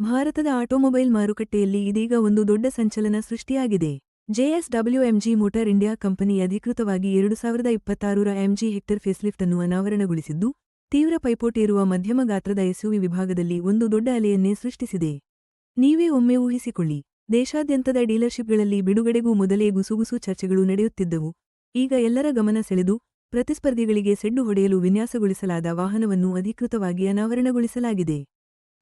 ಭಾರತದ ಆಟೋಮೊಬೈಲ್ ಮಾರುಕಟ್ಟೆಯಲ್ಲಿ ಇದೀಗ ಒಂದು ದೊಡ್ಡ ಸಂಚಲನ ಸೃಷ್ಟಿಯಾಗಿದೆ. ಜೆಎಸ್ಡಬ್ಲ್ಯೂಎಂಜಿ ಮೋಟಾರ್ ಇಂಡಿಯಾ ಕಂಪನಿ ಅಧಿಕೃತವಾಗಿ ಎರಡು ಸಾವಿರದ ಇಪ್ಪತ್ತಾರರ ಎಂಜಿ ಹೆಕ್ಟರ್ ಫೇಸ್ಲಿಫ್ಟ್ ಅನ್ನು ಅನಾವರಣಗೊಳಿಸಿದ್ದು, ತೀವ್ರ ಪೈಪೋಟಿ ಇರುವ ಮಧ್ಯಮ ಗಾತ್ರದ ಎಸ್ಯುವಿ ವಿಭಾಗದಲ್ಲಿ ಒಂದು ದೊಡ್ಡ ಅಲೆಯನ್ನೇ ಸೃಷ್ಟಿಸಿದೆ. ನೀವೇ ಒಮ್ಮೆ ಊಹಿಸಿಕೊಳ್ಳಿ, ದೇಶಾದ್ಯಂತದ ಡೀಲರ್ಶಿಪ್ಗಳಲ್ಲಿ ಬಿಡುಗಡೆಗೂ ಮೊದಲೇ ಗುಸುಗುಸು ಚರ್ಚೆಗಳು ನಡೆಯುತ್ತಿದ್ದವು. ಈಗ ಎಲ್ಲರ ಗಮನ ಸೆಳೆದು, ಪ್ರತಿಸ್ಪರ್ಧಿಗಳಿಗೆ ಸೆಡ್ಡು ಹೊಡೆಯಲು ವಿನ್ಯಾಸಗೊಳಿಸಲಾದ ವಾಹನವನ್ನು ಅಧಿಕೃತವಾಗಿ ಅನಾವರಣಗೊಳಿಸಲಾಗಿದೆ.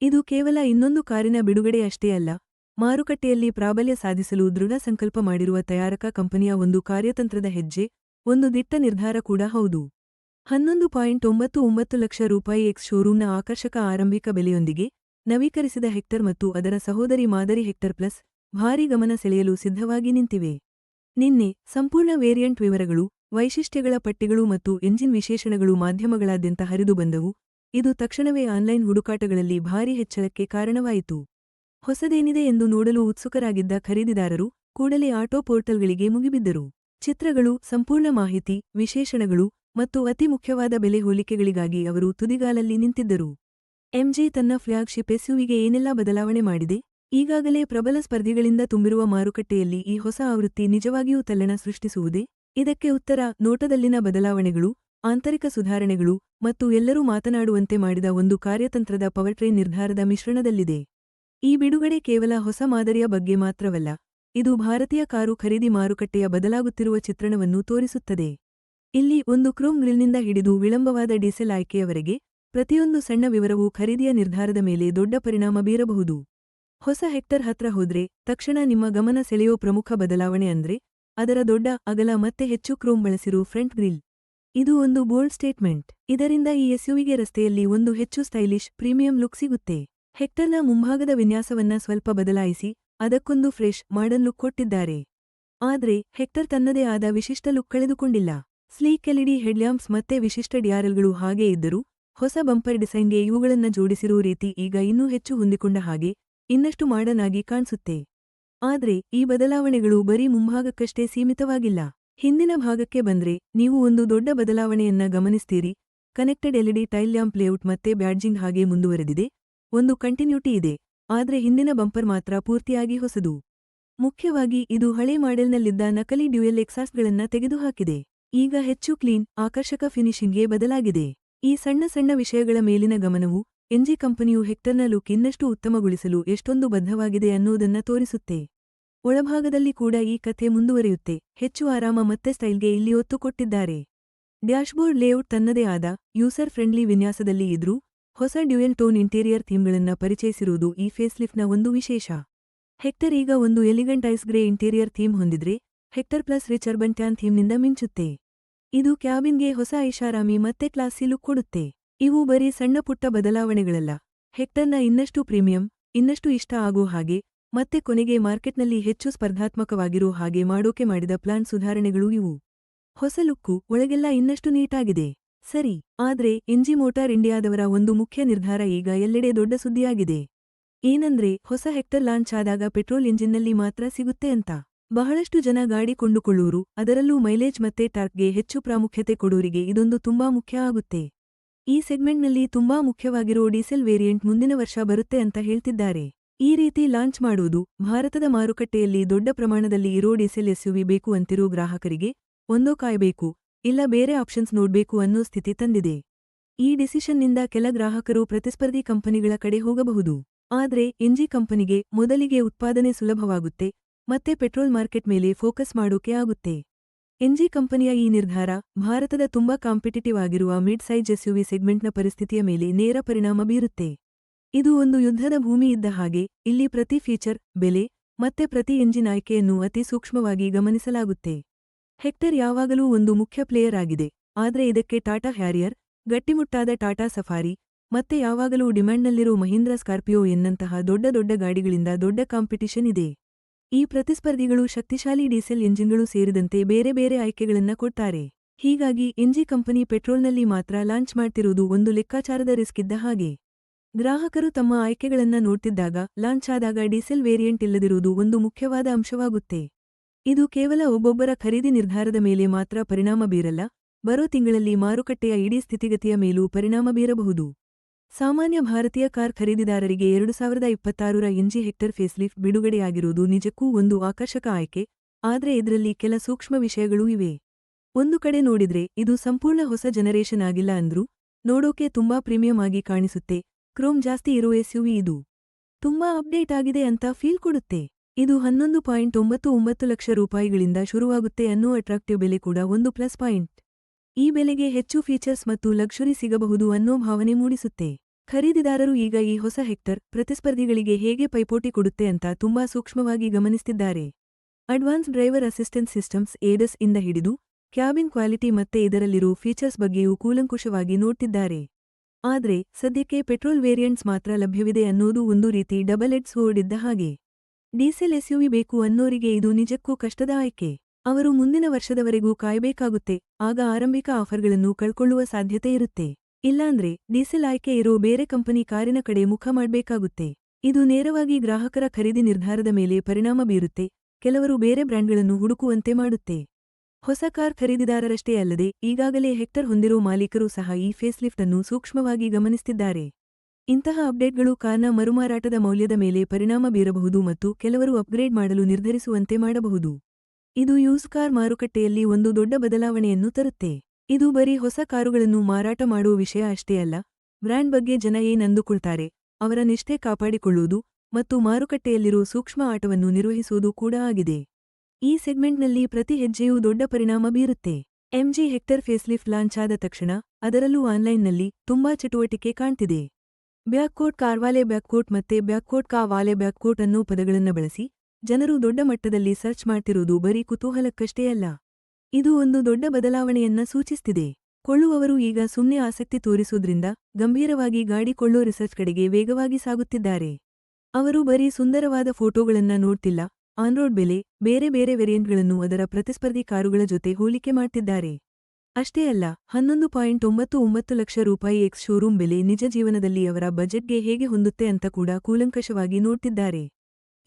ಇದು ಕೇವಲ ಇನ್ನೊಂದು ಕಾರಿನ ಬಿಡುಗಡೆಯಷ್ಟೇ ಅಲ್ಲ. ಮಾರುಕಟ್ಟೆಯಲ್ಲಿ ಪ್ರಾಬಲ್ಯ ಸಾಧಿಸಲು ದೃಢ ಸಂಕಲ್ಪ ಮಾಡಿರುವ ತಯಾರಕ ಕಂಪನಿಯ ಒಂದು ಕಾರ್ಯತಂತ್ರದ ಹೆಜ್ಜೆ, ಒಂದು ದಿಟ್ಟ ನಿರ್ಧಾರ ಕೂಡ ಹೌದು. ಹನ್ನೊಂದು ಪಾಯಿಂಟ್ ಒಂಬತ್ತು ಒಂಬತ್ತು ಲಕ್ಷ ರೂಪಾಯಿ ಎಕ್ಸ್ ಶೋರೂಮ್ನ ಆಕರ್ಷಕ ಆರಂಭಿಕ ಬೆಲೆಯೊಂದಿಗೆ ನವೀಕರಿಸಿದ ಹೆಕ್ಟರ್ ಮತ್ತು ಅದರ ಸಹೋದರಿ ಮಾದರಿ ಹೆಕ್ಟರ್ ಪ್ಲಸ್ ಭಾರೀ ಗಮನ ಸೆಳೆಯಲು ಸಿದ್ಧವಾಗಿ ನಿಂತಿವೆ. ನಿನ್ನೆ ಸಂಪೂರ್ಣ ವೇರಿಯಂಟ್ ವಿವರಗಳು, ವೈಶಿಷ್ಟ್ಯಗಳ ಪಟ್ಟಿಗಳು ಮತ್ತು ಎಂಜಿನ್ ವಿಶೇಷಣಗಳು ಮಾಧ್ಯಮಗಳಾದ್ಯಂತ ಹರಿದು ಬಂದವು. ಇದು ತಕ್ಷಣವೇ ಆನ್ಲೈನ್ ಹುಡುಕಾಟಗಳಲ್ಲಿ ಭಾರೀ ಹೆಚ್ಚಳಕ್ಕೆ ಕಾರಣವಾಯಿತು. ಹೊಸದೇನಿದೆ ಎಂದು ನೋಡಲು ಉತ್ಸುಕರಾಗಿದ್ದ ಖರೀದಿದಾರರು ಕೂಡಲೇ ಆಟೋ ಪೋರ್ಟಲ್ಗಳಿಗೆ ಮುಗಿಬಿದ್ದರು. ಚಿತ್ರಗಳು, ಸಂಪೂರ್ಣ ಮಾಹಿತಿ, ವಿಶೇಷಣಗಳು ಮತ್ತು ಅತಿ ಮುಖ್ಯವಾದ ಬೆಲೆ ಹೋಲಿಕೆಗಳಿಗಾಗಿ ಅವರು ತುದಿಗಾಲಲ್ಲಿ ನಿಂತಿದ್ದರು. ಎಂಜಿ ತನ್ನ ಫ್ಲ್ಯಾಗ್ಶಿಪ್ ಎಸ್ಯುವಿಗೆ ಏನೆಲ್ಲಾ ಬದಲಾವಣೆ ಮಾಡಿದೆ? ಈಗಾಗಲೇ ಪ್ರಬಲ ಸ್ಪರ್ಧಿಗಳಿಂದ ತುಂಬಿರುವ ಮಾರುಕಟ್ಟೆಯಲ್ಲಿ ಈ ಹೊಸ ಆವೃತ್ತಿ ನಿಜವಾಗಿಯೂ ತಲ್ಲಣ ಸೃಷ್ಟಿಸುವುದೇ? ಇದಕ್ಕೆ ಉತ್ತರ, ನೋಟದಲ್ಲಿನ ಬದಲಾವಣೆಗಳು ಆಂತರಿಕ ಸುಧಾರಣೆಗಳು ಮತ್ತು ಎಲ್ಲರೂ ಮಾತನಾಡುವಂತೆ ಮಾಡಿದ ಒಂದು ಕಾರ್ಯತಂತ್ರದ ಪವರ್ಟ್ರೇನ್ ನಿರ್ಧಾರದ ಮಿಶ್ರಣದಲ್ಲಿದೆ. ಈ ಬಿಡುಗಡೆ ಕೇವಲ ಹೊಸ ಮಾದರಿಯ ಬಗ್ಗೆ ಮಾತ್ರವಲ್ಲ, ಇದು ಭಾರತೀಯ ಕಾರು ಖರೀದಿ ಮಾರುಕಟ್ಟೆಯ ಬದಲಾಗುತ್ತಿರುವ ಚಿತ್ರಣವನ್ನು ತೋರಿಸುತ್ತದೆ. ಇಲ್ಲಿ ಒಂದು ಕ್ರೋಮ್ ಗ್ರಿಲ್ನಿಂದ ಹಿಡಿದು ವಿಳಂಬವಾದ ಡೀಸೆಲ್ ಆಯ್ಕೆಯವರೆಗೆ ಪ್ರತಿಯೊಂದು ಸಣ್ಣ ವಿವರವು ಖರೀದಿಯ ನಿರ್ಧಾರದ ಮೇಲೆ ದೊಡ್ಡ ಪರಿಣಾಮ ಬೀರಬಹುದು. ಹೊಸ ಹೆಕ್ಟರ್ ಹತ್ರ ಹೋದ್ರೆ ತಕ್ಷಣ ನಿಮ್ಮ ಗಮನ ಸೆಳೆಯೋ ಪ್ರಮುಖ ಬದಲಾವಣೆ ಅಂದ್ರೆ ಅದರ ದೊಡ್ಡ ಅಗಲ ಮತ್ತೆ ಹೆಚ್ಚು ಕ್ರೋಮ್ ಬಳಸಿರೋ ಫ್ರಂಟ್ ಗ್ರಿಲ್. ಇದು ಒಂದು ಬೋಲ್ಡ್ ಸ್ಟೇಟ್ಮೆಂಟ್. ಇದರಿಂದ ಈ ಎಸ್ಯುವಿಗೆ ರಸ್ತೆಯಲ್ಲಿ ಒಂದು ಹೆಚ್ಚು ಸ್ಟೈಲಿಶ್, ಪ್ರೀಮಿಯಂ ಲುಕ್ ಸಿಗುತ್ತೆ. ಹೆಕ್ಟರ್ನ ಮುಂಭಾಗದ ವಿನ್ಯಾಸವನ್ನ ಸ್ವಲ್ಪ ಬದಲಾಯಿಸಿ, ಅದಕ್ಕೊಂದು ಫ್ರೆಶ್, ಮಾಡರ್ನ್ ಲುಕ್ ಕೊಟ್ಟಿದ್ದಾರೆ. ಆದ್ರೆ, ಹೆಕ್ಟರ್ ತನ್ನದೇ ಆದ ವಿಶಿಷ್ಟ ಲುಕ್ ಕಳೆದುಕೊಂಡಿಲ್ಲ. ಸ್ಲೀಕ್ ಎಲ್ಇಡಿ ಹೆಡ್ಲ್ಯಾಂಪ್ಸ್ ಮತ್ತೆ ವಿಶಿಷ್ಟ ಡಿಆರ್ಎಲ್ಗಳು ಹಾಗೇ ಇದ್ದರೂ, ಹೊಸ ಬಂಪರ್ ಡಿಸೈನ್ಗೆ ಇವುಗಳನ್ನ ಜೋಡಿಸಿರೋ ರೀತಿ ಈಗ ಇನ್ನೂ ಹೆಚ್ಚು ಹೊಂದಿಕೊಂಡ ಹಾಗೆ, ಇನ್ನಷ್ಟು ಮಾಡರ್ನ್ ಆಗಿ ಕಾಣಿಸುತ್ತೆ. ಆದ್ರೆ, ಈ ಬದಲಾವಣೆಗಳು ಬರೀ ಮುಂಭಾಗಕ್ಕಷ್ಟೇ ಸೀಮಿತವಾಗಿಲ್ಲ. ಹಿಂದಿನ ಭಾಗಕ್ಕೆ ಬಂದ್ರೆ ನೀವು ಒಂದು ದೊಡ್ಡ ಬದಲಾವಣೆಯನ್ನ ಗಮನಿಸ್ತೀರಿ. Connected LED tail lamp layout ಮತ್ತೆ ಬ್ಯಾಡ್ಜಿಂಗ್ ಹಾಗೆ ಮುಂದುವರೆದಿದೆ. ಒಂದು ಕಂಟಿನ್ಯೂಟಿ ಇದೆ. ಆದ್ರೆ ಹಿಂದಿನ ಬಂಪರ್ ಮಾತ್ರ ಪೂರ್ತಿಯಾಗಿ ಹೊಸದು. ಮುಖ್ಯವಾಗಿ ಇದು ಹಳೆ ಮಾಡೆಲ್ನಲ್ಲಿದ್ದ ನಕಲಿ ಡ್ಯುಯಲ್ ಎಕ್ಸಾಸ್ಟ್ಗಳನ್ನ ತೆಗೆದುಹಾಕಿದೆ. ಈಗ ಹೆಚ್ಚು ಕ್ಲೀನ್, ಆಕರ್ಷಕ ಫಿನಿಶಿಂಗ್ಗೆ ಬದಲಾಗಿದೆ. ಈ ಸಣ್ಣ ಸಣ್ಣ ವಿಷಯಗಳ ಮೇಲಿನ ಗಮನವು ಎನ್ಜಿ ಕಂಪನಿಯು ಹೆಕ್ಟರ್ನ ಲುಕ್ ಇನ್ನಷ್ಟು ಉತ್ತಮಗೊಳಿಸಲು ಎಷ್ಟೊಂದು ಬದ್ಧವಾಗಿದೆ ಅನ್ನೋದನ್ನ ತೋರಿಸುತ್ತೆ. ಒಳಭಾಗದಲ್ಲಿ ಕೂಡ ಈ ಕಥೆ ಮುಂದುವರಿಯುತ್ತೆ. ಹೆಚ್ಚು ಆರಾಮ ಮತ್ತೆ ಸ್ಟೈಲ್ಗೆ ಇಲ್ಲಿ ಒತ್ತು ಕೊಟ್ಟಿದ್ದಾರೆ. ಡ್ಯಾಶ್ಬೋರ್ಡ್ ಲೇಔಟ್ ತನ್ನದೇ ಆದ, ಯೂಸರ್ ಫ್ರೆಂಡ್ಲಿ ವಿನ್ಯಾಸದಲ್ಲಿ ಇದ್ರೂ, ಹೊಸ ಡ್ಯುಯಲ್ ಟೋನ್ ಇಂಟೀರಿಯರ್ ಥೀಮ್ಗಳನ್ನ ಪರಿಚಯಿಸಿರುವುದು ಈ ಫೇಸ್ಲಿಫ್ಟ್ನ ಒಂದು ವಿಶೇಷ. ಹೆಕ್ಟರ್ ಈಗ ಒಂದು elegant ice grey interior theme ಹೊಂದಿದ್ರೆ, Hector plus rich urban tan ಥೀಮ್ನಿಂದ ಮಿಂಚುತ್ತೆ. ಇದು ಕ್ಯಾಬಿನ್ಗೆ ಹೊಸ ಐಷಾರಾಮಿ ಮತ್ತೆ ಕ್ಲಾಸಿ ಲುಕ್ ಕೊಡುತ್ತೆ. ಇವು ಬರೀ ಸಣ್ಣ ಪುಟ್ಟ ಬದಲಾವಣೆಗಳಲ್ಲ. ಹೆಕ್ಟರ್ನ ಇನ್ನಷ್ಟು ಪ್ರೀಮಿಯಂ, ಇನ್ನಷ್ಟು ಇಷ್ಟ ಆಗೋ ಹಾಗೆ ಮತ್ತೆ ಕೊನೆಗೆ ಮಾರ್ಕೆಟ್ನಲ್ಲಿ ಹೆಚ್ಚು ಸ್ಪರ್ಧಾತ್ಮಕವಾಗಿರೋ ಹಾಗೆ ಮಾಡೋಕೆ ಮಾಡಿದ ಪ್ಲಾನ್ ಸುಧಾರಣೆಗಳು ಇವು. ಹೊಸ ಲುಕ್ಕು ಒಳಗೆಲ್ಲ ಇನ್ನಷ್ಟು ನೀಟಾಗಿದೆ. ಸರಿ, ಆದ್ರೆ ಎಂಜಿ ಮೋಟಾರ್ ಇಂಡಿಯಾದವರ ಒಂದು ಮುಖ್ಯ ನಿರ್ಧಾರ ಈಗ ಎಲ್ಲೆಡೆ ದೊಡ್ಡ ಸುದ್ದಿಯಾಗಿದೆ. ಏನಂದ್ರೆ ಹೊಸ ಹೆಕ್ಟರ್ ಲಾಂಚ್ ಆದಾಗ ಪೆಟ್ರೋಲ್ ಇಂಜಿನ್ನಲ್ಲಿ ಮಾತ್ರ ಸಿಗುತ್ತೆ ಅಂತ. ಬಹಳಷ್ಟು ಜನ ಗಾಡಿ ಕೊಂಡುಕೊಳ್ಳುವರು ಅದರಲ್ಲೂ ಮೈಲೇಜ್ ಮತ್ತೆ ಟಾರ್ಕ್ಗೆ ಹೆಚ್ಚು ಪ್ರಾಮುಖ್ಯತೆ ಕೊಡೋರಿಗೆ ಇದೊಂದು ತುಂಬಾ ಮುಖ್ಯ ಆಗುತ್ತೆ. ಈ ಸೆಗ್ಮೆಂಟ್ನಲ್ಲಿ ತುಂಬಾ ಮುಖ್ಯವಾಗಿರೋ ಡೀಸೆಲ್ ವೇರಿಯಂಟ್ ಮುಂದಿನ ವರ್ಷ ಬರುತ್ತೆ ಅಂತ ಹೇಳ್ತಿದ್ದಾರೆ. ಈ ರೀತಿ ಲಾಂಚ್ ಮಾಡುವುದು ಭಾರತದ ಮಾರುಕಟ್ಟೆಯಲ್ಲಿ ದೊಡ್ಡ ಪ್ರಮಾಣದಲ್ಲಿ ಇರೋ ಡೀಸೆಲ್ ಎಸ್ಯುವಿ ಬೇಕು ಅಂತಿರೋ ಗ್ರಾಹಕರಿಗೆ ಒಂದೋ ಕಾಯಬೇಕು ಇಲ್ಲ ಬೇರೆ ಆಪ್ಷನ್ಸ್ ನೋಡ್ಬೇಕು ಅನ್ನೋ ಸ್ಥಿತಿ ತಂದಿದೆ. ಈ ಡಿಸಿಷನ್ನಿಂದ ಕೆಲ ಗ್ರಾಹಕರು ಪ್ರತಿಸ್ಪರ್ಧಿ ಕಂಪನಿಗಳ ಕಡೆ ಹೋಗಬಹುದು. ಆದ್ರೆ, ಎನ್ಜಿ ಕಂಪನಿಗೆ ಮೊದಲಿಗೆ ಉತ್ಪಾದನೆ ಸುಲಭವಾಗುತ್ತೆ, ಮತ್ತೆ ಪೆಟ್ರೋಲ್ ಮಾರ್ಕೆಟ್ ಮೇಲೆ ಫೋಕಸ್ ಮಾಡೋಕೆ ಆಗುತ್ತೆ. ಎನ್ಜಿ ಕಂಪನಿಯ ಈ ನಿರ್ಧಾರ ಭಾರತದ ತುಂಬಾ ಕಾಂಪಿಟಿಟಿವ್ ಆಗಿರುವ ಮಿಡ್ ಸೈಜ್ ಎಸ್ಯುವಿ ಸೆಗ್ಮೆಂಟ್ನ ಪರಿಸ್ಥಿತಿಯ ಮೇಲೆ ನೇರ ಪರಿಣಾಮ ಬೀರುತ್ತೆ. ಇದು ಒಂದು ಯುದ್ಧದ ಭೂಮಿ ಇದ್ದ ಹಾಗೆ, ಇಲ್ಲಿ ಪ್ರತಿ ಫೀಚರ್ ಬೆಲೆ, ಮತ್ತೆ ಪ್ರತಿ ಎಂಜಿನ್ ಆಯ್ಕೆಯನ್ನು ಅತಿ ಸೂಕ್ಷ್ಮವಾಗಿ ಗಮನಿಸಲಾಗುತ್ತೆ. ಹೆಕ್ಟರ್ ಯಾವಾಗಲೂ ಒಂದು ಮುಖ್ಯ ಪ್ಲೇಯರ್ ಆಗಿದೆ, ಆದ್ರೆ ಇದಕ್ಕೆ ಟಾಟಾ ಹ್ಯಾರಿಯರ್, ಗಟ್ಟಿಮುಟ್ಟಾದ ಟಾಟಾ ಸಫಾರಿ, ಮತ್ತೆ ಯಾವಾಗಲೂ ಡಿಮ್ಯಾಂಡ್ನಲ್ಲಿರೋ ಮಹೀಂದ್ರ ಸ್ಕಾರ್ಪಿಯೋ ಎನ್ನಂತಹ ದೊಡ್ಡ ದೊಡ್ಡ ಗಾಡಿಗಳಿಂದ ದೊಡ್ಡ ಕಾಂಪಿಟಿಷನ್ ಇದೆ. ಈ ಪ್ರತಿಸ್ಪರ್ಧಿಗಳು ಶಕ್ತಿಶಾಲಿ ಡೀಸೆಲ್ ಎಂಜಿನ್ಗಳು ಸೇರಿದಂತೆ ಬೇರೆ ಬೇರೆ ಆಯ್ಕೆಗಳನ್ನ ಕೊಡ್ತಾರೆ. ಹೀಗಾಗಿ, ಎಂಜಿ ಕಂಪನಿ ಪೆಟ್ರೋಲ್ನಲ್ಲಿ ಮಾತ್ರ ಲಾಂಚ್ ಮಾಡ್ತಿರುವುದು ಒಂದು ಲೆಕ್ಕಾಚಾರದ ರಿಸ್ಕ್ ಇದ್ದ ಹಾಗೆ. ಗ್ರಾಹಕರು ತಮ್ಮ ಆಯ್ಕೆಗಳನ್ನ ನೋಡ್ತಿದ್ದಾಗ ಲಾಂಚ್ ಆದಾಗ ಡೀಸೆಲ್ ವೇರಿಯಂಟ್ ಇಲ್ಲದಿರುವುದು ಒಂದು ಮುಖ್ಯವಾದ ಅಂಶವಾಗುತ್ತೆ. ಇದು ಕೇವಲ ಒಬ್ಬೊಬ್ಬರ ಖರೀದಿ ನಿರ್ಧಾರದ ಮೇಲೆ ಮಾತ್ರ ಪರಿಣಾಮ ಬೀರಲ್ಲ, ಬರೋ ತಿಂಗಳಲ್ಲಿ ಮಾರುಕಟ್ಟೆಯ ಇಡೀ ಸ್ಥಿತಿಗತಿಯ ಮೇಲೂ ಪರಿಣಾಮ ಬೀರಬಹುದು. ಸಾಮಾನ್ಯ ಭಾರತೀಯ ಕಾರ್ ಖರೀದಿದಾರರಿಗೆ ಎರಡು ಸಾವಿರದ ಇಪ್ಪತ್ತಾರರ ಎಂಜಿ ಹೆಕ್ಟರ್ ಫೇಸ್ಲಿಫ್ಟ್ ಬಿಡುಗಡೆಯಾಗಿರುವುದು ನಿಜಕ್ಕೂ ಒಂದು ಆಕರ್ಷಕ ಆಯ್ಕೆ, ಆದ್ರೆ ಇದರಲ್ಲಿ ಕೆಲ ಸೂಕ್ಷ್ಮ ವಿಷಯಗಳೂ ಇವೆ. ಒಂದು ಕಡೆ ನೋಡಿದ್ರೆ ಇದು ಸಂಪೂರ್ಣ ಹೊಸ ಜನರೇಷನ್ ಆಗಿಲ್ಲ ಅಂದ್ರೂ ನೋಡೋಕೆ ತುಂಬಾ ಪ್ರೀಮಿಯಂ ಆಗಿ ಕಾಣಿಸುತ್ತೆ ಕ್ರೋಮ್ ಜಾಸ್ತಿ ಇರೋ ಎಸ್ಯುವಿ ಇದು. ತುಂಬಾ ಅಪ್ಡೇಟ್ ಆಗಿದೆ ಅಂತ ಫೀಲ್ ಕೊಡುತ್ತೆ. ಇದು ಹನ್ನೊಂದು ಪಾಯಿಂಟ್ ಒಂಬತ್ತು ಒಂಬತ್ತು ಲಕ್ಷ ರೂಪಾಯಿಗಳಿಂದ ಶುರುವಾಗುತ್ತೆ ಅನ್ನೋ ಅಟ್ರಾಕ್ಟಿವ್ ಬೆಲೆ ಕೂಡ ಒಂದು ಪ್ಲಸ್ ಪಾಯಿಂಟ್. ಈ ಬೆಲೆಗೆ ಹೆಚ್ಚು ಫೀಚರ್ಸ್ ಮತ್ತು ಲಕ್ಷುರಿ ಸಿಗಬಹುದು ಅನ್ನೋ ಭಾವನೆ ಮೂಡಿಸುತ್ತೆ. ಖರೀದಿದಾರರು ಈಗ ಈ ಹೊಸ ಹೆಕ್ಟರ್ ಪ್ರತಿಸ್ಪರ್ಧಿಗಳಿಗೆ ಹೇಗೆ ಪೈಪೋಟಿ ಕೊಡುತ್ತೆ ಅಂತ ತುಂಬಾ ಸೂಕ್ಷ್ಮವಾಗಿ ಗಮನಿಸುತ್ತಿದ್ದಾರೆ advance driver assistance systems ADAS ಇಂದ ಹಿಡಿದು, ಕ್ಯಾಬಿನ್ ಕ್ವಾಲಿಟಿ ಮತ್ತೆ ಇದರಲ್ಲಿರೋ ಫೀಚರ್ಸ್ ಬಗ್ಗೆಯೂ ಕೂಲಂಕುಷವಾಗಿ ನೋಡ್ತಿದ್ದಾರೆ. ಆದ್ರೆ ಸದ್ಯಕ್ಕೆ ಪೆಟ್ರೋಲ್ ವೇರಿಯಂಟ್ಸ್ ಮಾತ್ರ ಲಭ್ಯವಿದೆ ಅನ್ನೋದು ಒಂದು ರೀತಿ ಡಬಲ್ ಎಡ್ ಸ್ವೋರ್ಡ್ ಇದ್ದ ಹಾಗೆ. ಡೀಸೆಲ್ ಎಸ್ಯುವಿ ಬೇಕು ಅನ್ನೋರಿಗೆ ಇದು ನಿಜಕ್ಕೂ ಕಷ್ಟದ ಆಯ್ಕೆ. ಅವರು ಮುಂದಿನ ವರ್ಷದವರೆಗೂ ಕಾಯಬೇಕಾಗುತ್ತೆ, ಆಗ ಆರಂಭಿಕ ಆಫರ್ಗಳನ್ನು ಕಳ್ಕೊಳ್ಳುವ ಸಾಧ್ಯತೆ ಇರುತ್ತೆ. ಇಲ್ಲಾಂದ್ರೆ ಡೀಸೆಲ್ ಆಯ್ಕೆ ಇರೋ ಬೇರೆ ಕಂಪನಿ ಕಾರಿನ ಕಡೆ ಮುಖ ಮಾಡ್ಬೇಕಾಗುತ್ತೆ. ಇದು ನೇರವಾಗಿ ಗ್ರಾಹಕರ ಖರೀದಿ ನಿರ್ಧಾರದ ಮೇಲೆ ಪರಿಣಾಮ ಬೀರುತ್ತೆ, ಕೆಲವರು ಬೇರೆ ಬ್ರ್ಯಾಂಡ್ಗಳನ್ನು ಹುಡುಕುವಂತೆ ಮಾಡುತ್ತೆ. ಹೊಸ ಕಾರ್ ಖರೀದಿದಾರರಷ್ಟೇ ಅಲ್ಲದೆ, ಈಗಾಗಲೇ ಹೆಕ್ಟರ್ ಹೊಂದಿರೋ ಮಾಲೀಕರು ಸಹ ಈ ಫೇಸ್ಲಿಫ್ಟ್ ಅನ್ನು ಸೂಕ್ಷ್ಮವಾಗಿ ಗಮನಿಸುತ್ತಿದ್ದಾರೆ ಇಂತಹ ಅಪ್ಡೇಟ್ಗಳು ಕಾರ್ನ ಮರುಮಾರಾಟದ ಮೌಲ್ಯದ ಮೇಲೆ ಪರಿಣಾಮ ಬೀರಬಹುದು ಮತ್ತು ಕೆಲವರು ಅಪ್ಗ್ರೇಡ್ ಮಾಡಲು ನಿರ್ಧರಿಸುವಂತೆ ಮಾಡಬಹುದು. ಇದು ಯೂಸ್ ಕಾರ್ ಮಾರುಕಟ್ಟೆಯಲ್ಲಿ ಒಂದು ದೊಡ್ಡ ಬದಲಾವಣೆಯನ್ನು ತರುತ್ತೆ. ಇದು ಬರೀ ಹೊಸ ಕಾರುಗಳನ್ನು ಮಾರಾಟ ಮಾಡುವ ವಿಷಯ ಅಷ್ಟೇ ಅಲ್ಲ, ಬ್ರ್ಯಾಂಡ್ ಬಗ್ಗೆ ಜನ ಏನಂದುಕೊಳ್ತಾರೆ ಅವರ ನಿಷ್ಠೆ ಕಾಪಾಡಿಕೊಳ್ಳುವುದು ಮತ್ತು ಮಾರುಕಟ್ಟೆಯಲ್ಲಿರುವ ಸೂಕ್ಷ್ಮ ಆಟವನ್ನು ನಿರ್ವಹಿಸುವುದು ಕೂಡ ಆಗಿದೆ. ಈ ಸೆಗ್ಮೆಂಟ್ನಲ್ಲಿ ಪ್ರತಿ ಹೆಜ್ಜೆಯೂ ದೊಡ್ಡ ಪರಿಣಾಮ ಬೀರುತ್ತೆ. ಎಂಜಿ ಹೆಕ್ಟರ್ ಫೇಸ್ಲಿಫ್ಟ್ ಲಾಂಚ್ ಆದ ತಕ್ಷಣ ಅದರಲ್ಲೂ ಆನ್ಲೈನ್ನಲ್ಲಿ ತುಂಬಾ ಚಟುವಟಿಕೆ ಕಾಣ್ತಿದೆ. ಬ್ಯಾಕ್ಕೋಟ್ ಕಾರ್ವಾಲೆ ಬ್ಯಾಕ್ಕೋಟ್ ಮತ್ತೆ ಬ್ಯಾಕ್ಕೋಟ್ ಕಾವಾಲೆ ಬ್ಯಾಕ್ಕೋಟ್ ಅನ್ನೋ ಪದಗಳನ್ನು ಬಳಸಿ ಜನರು ದೊಡ್ಡ ಮಟ್ಟದಲ್ಲಿ ಸರ್ಚ್ ಮಾಡ್ತಿರೋದು ಬರೀ ಕುತೂಹಲಕ್ಕಷ್ಟೇ ಅಲ್ಲ. ಇದು ಒಂದು ದೊಡ್ಡ ಬದಲಾವಣೆಯನ್ನ ಸೂಚಿಸ್ತಿದೆ. ಕೊಳ್ಳುವವರು ಈಗ ಸುಮ್ಮನೆ ಆಸಕ್ತಿ ತೋರಿಸೋದ್ರಿಂದ ಗಂಭೀರವಾಗಿ ಗಾಡಿ ಕೊಳ್ಳೋ ರಿಸರ್ಚ್ ಕಡೆಗೆ ವೇಗವಾಗಿ ಸಾಗುತ್ತಿದ್ದಾರೆ. ಅವರು ಬರೀ ಸುಂದರವಾದ ಫೋಟೋಗಳನ್ನ ನೋಡ್ತಿಲ್ಲ ಆನ್ರೋಡ್ ಬೆಲೆ ಬೇರೆ ಬೇರೆ ವೇರಿಯಂಟ್ಗಳನ್ನು ಅದರ ಪ್ರತಿಸ್ಪರ್ಧಿ ಕಾರುಗಳ ಜೊತೆ ಹೋಲಿಕೆ ಮಾಡ್ತಿದ್ದಾರೆ. ಅಷ್ಟೇ ಅಲ್ಲ, ಹನ್ನೊಂದು ಪಾಯಿಂಟ್ ಒಂಬತ್ತು ಒಂಬತ್ತು ಲಕ್ಷ ರೂಪಾಯಿ ಎಕ್ಸ್ ಶೋರೂಮ್ ಬೆಲೆ ನಿಜ ಜೀವನದಲ್ಲಿ ಅವರ ಬಜೆಟ್ಗೆ ಹೇಗೆ ಹೊಂದುತ್ತೆ ಅಂತ ಕೂಡ ಕೂಲಂಕಷವಾಗಿ ನೋಡ್ತಿದ್ದಾರೆ.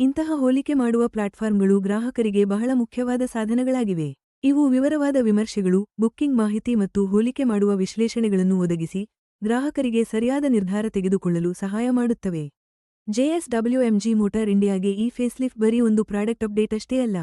ಇಂತಹ ಹೋಲಿಕೆ ಮಾಡುವ ಪ್ಲಾಟ್ಫಾರ್ಮ್ಗಳು ಗ್ರಾಹಕರಿಗೆ ಬಹಳ ಮುಖ್ಯವಾದ ಸಾಧನಗಳಾಗಿವೆ. ಇವು ವಿವರವಾದ ವಿಮರ್ಶೆಗಳು ಬುಕ್ಕಿಂಗ್ ಮಾಹಿತಿ ಮತ್ತು ಹೋಲಿಕೆ ಮಾಡುವ ವಿಶ್ಲೇಷಣೆಗಳನ್ನು ಒದಗಿಸಿ ಗ್ರಾಹಕರಿಗೆ ಸರಿಯಾದ ನಿರ್ಧಾರ ತೆಗೆದುಕೊಳ್ಳಲು ಸಹಾಯ ಮಾಡುತ್ತವೆ. ಜೆಎಸ್ಡಬ್ಲ್ಯೂಎಂಜಿ ಮೋಟಾರ್ ಇಂಡಿಯಾಗೆ ಈ ಫೇಸ್ಲಿಫ್ಟ್ ಬರೀ ಒಂದು ಪ್ರಾಡಕ್ಟ್ ಅಪ್ಡೇಟ್ ಅಷ್ಟೇ ಅಲ್ಲ.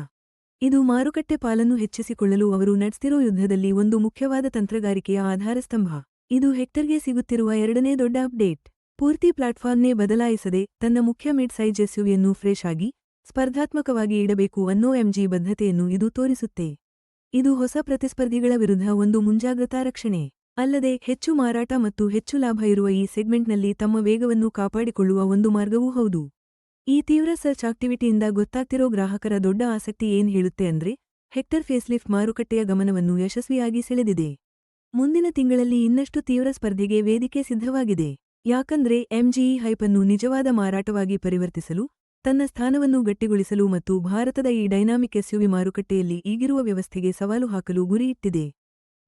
ಇದು ಮಾರುಕಟ್ಟೆ ಪಾಲನ್ನು ಹೆಚ್ಚಿಸಿಕೊಳ್ಳಲು ಅವರು ನಡೆಸ್ತಿರೋ ಯುದ್ಧದಲ್ಲಿ ಒಂದು ಮುಖ್ಯವಾದ ತಂತ್ರಗಾರಿಕೆಯ ಆಧಾರಸ್ತಂಭ ಇದು ಹೆಕ್ಟರ್ಗೆ ಸಿಗುತ್ತಿರುವ ಎರಡನೇ ದೊಡ್ಡ ಅಪ್ಡೇಟ್. ಪೂರ್ತಿ ಪ್ಲಾಟ್ಫಾರ್ಮ್ನೇ ಬದಲಾಯಿಸದೆ ತನ್ನ ಮುಖ್ಯ ಮಿಡ್ ಸೈಜ್ ಎಸ್ಯುವಿಯನ್ನು ಫ್ರೆಶ್ ಆಗಿ, ಸ್ಪರ್ಧಾತ್ಮಕವಾಗಿ ಇಡಬೇಕು ಅನ್ನೋ ಎಂಜಿ ಬದ್ಧತೆಯನ್ನು ಇದು ತೋರಿಸುತ್ತೆ. ಇದು ಹೊಸ ಪ್ರತಿಸ್ಪರ್ಧಿಗಳ ವಿರುದ್ಧ ಒಂದು ಮುಂಜಾಗ್ರತಾ ರಕ್ಷಣೆ. ಅಲ್ಲದೆ ಹೆಚ್ಚು ಮಾರಾಟ ಮತ್ತು ಹೆಚ್ಚು ಲಾಭ ಇರುವ ಈ ಸೆಗ್ಮೆಂಟ್ನಲ್ಲಿ ತಮ್ಮ ವೇಗವನ್ನು ಕಾಪಾಡಿಕೊಳ್ಳುವ ಒಂದು ಮಾರ್ಗವೂ ಹೌದು. ಈ ತೀವ್ರ ಸರ್ಚ್ ಆಕ್ಟಿವಿಟಿಯಿಂದ ಗೊತ್ತಾಗ್ತಿರೋ ಗ್ರಾಹಕರ ದೊಡ್ಡ ಆಸಕ್ತಿ ಏನ್ ಹೇಳುತ್ತೆ ಅಂದ್ರೆ, ಹೆಕ್ಟರ್ ಫೇಸ್ಲಿಫ್ಟ್ ಮಾರುಕಟ್ಟೆಯ ಗಮನವನ್ನು ಯಶಸ್ವಿಯಾಗಿ ಸೆಳೆದಿದೆ. ಮುಂದಿನ ತಿಂಗಳಲ್ಲಿ ಇನ್ನಷ್ಟು ತೀವ್ರ ಸ್ಪರ್ಧೆಗೆ ವೇದಿಕೆ ಸಿದ್ಧವಾಗಿದೆ. ಯಾಕಂದ್ರೆ ಎಂಜಿಇ ಹೈಪನ್ನು ನಿಜವಾದ ಮಾರಾಟವಾಗಿ ಪರಿವರ್ತಿಸಲು, ತನ್ನ ಸ್ಥಾನವನ್ನು ಗಟ್ಟಿಗೊಳಿಸಲು ಮತ್ತು ಭಾರತದ ಈ ಡೈನಾಮಿಕ್ ಎಸ್ಯುವಿ ಮಾರುಕಟ್ಟೆಯಲ್ಲಿ ಈಗಿರುವ ವ್ಯವಸ್ಥೆಗೆ ಸವಾಲು ಹಾಕಲು ಗುರಿಯಿಟ್ಟಿದೆ